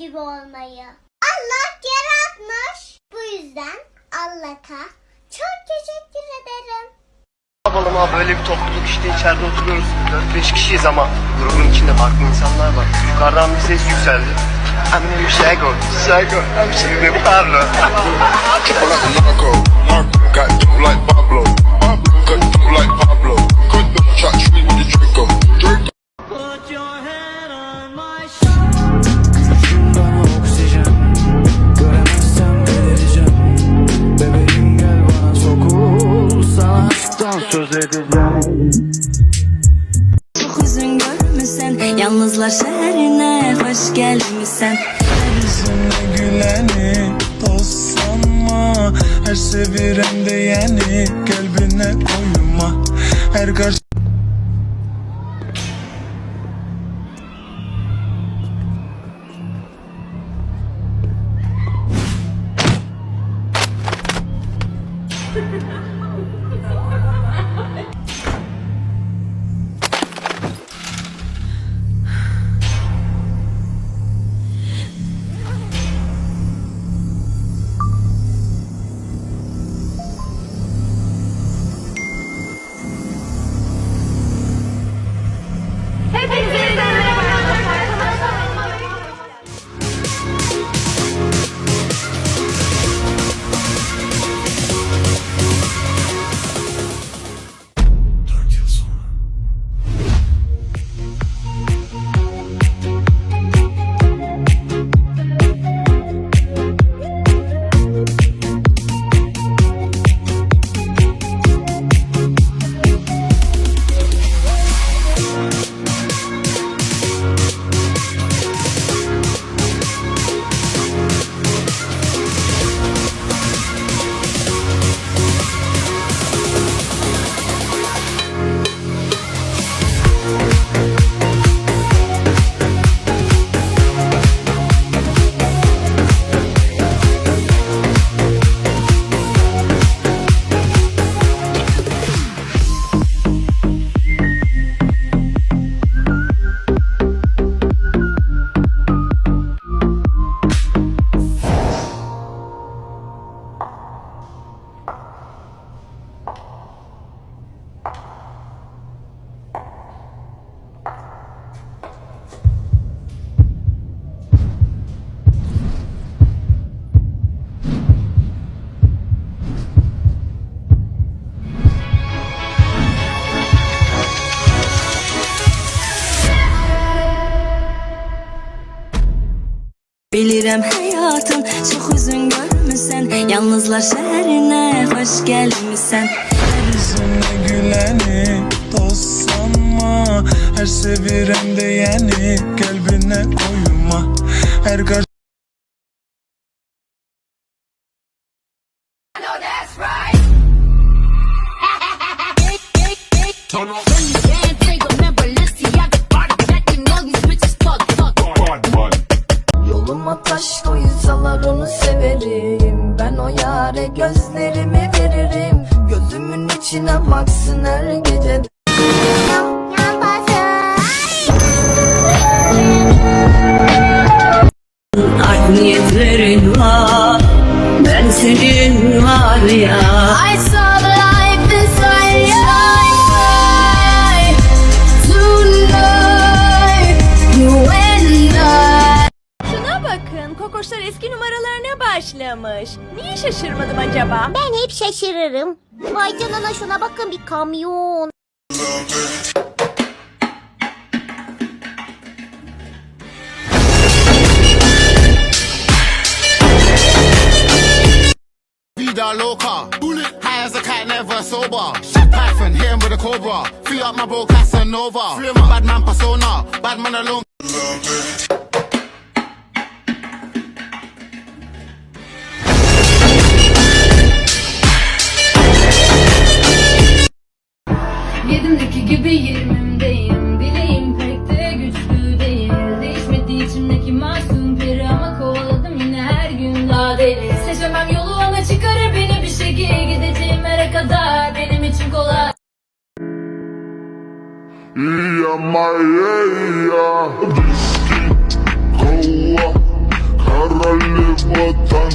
gibi olmayı. Allah yaratmış. Bu yüzden Allah'a çok teşekkür ederim. Yapalım abi böyle bir topluluk işte içeride oturuyoruz. 4-5 kişiyiz ama grubun içinde farklı insanlar var. Yukarıdan bir ses yükseldi. Annem Şego, Şego, I'm şimdi Pablo. Triple like a narco. Got like Pablo. Got dope like Pablo. Cut the chat sweet with the Draco. Söz edeceğim. Çok üzün görmüşsen Yalnızlar şehrine hoş gelmişsen Yüzüne güleni dost sanma Her seviren de yeni Kalbine koyma. Her karşı Bilirim hayatım çok üzün görmüşsen Yalnızlar şehrine hoş gelmişsen Yüzüne güleni dost sanma Her seviren de yeni Kalbine koyma. Her karşı Yoluma taş koysalar onu severim. Ben o yare gözlerimi veririm. Gözümün içine baksın her gece. Niyetlerin var Ben senin var ya kokoşlar eski numaralarına başlamış. Niye şaşırmadım acaba? Ben hep şaşırırım. Vay canına şuna bakın bir kamyon. Vida loca. High as a cat, never sober. Shit Python, hit him with a cobra. Free up my bro Casanova. Free my bad man persona. Bad man alone. iya maya iya Viski, kola, karalı vatan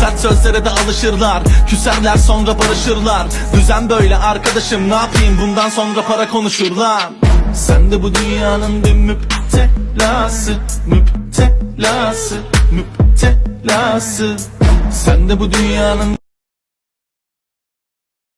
Sert sözlere de alışırlar Küserler sonra barışırlar. Düzen böyle arkadaşım ne yapayım? Bundan sonra para konuşurlar. Sen de bu dünyanın bir müptelası Müptelası Müptelası. Sen de bu dünyanın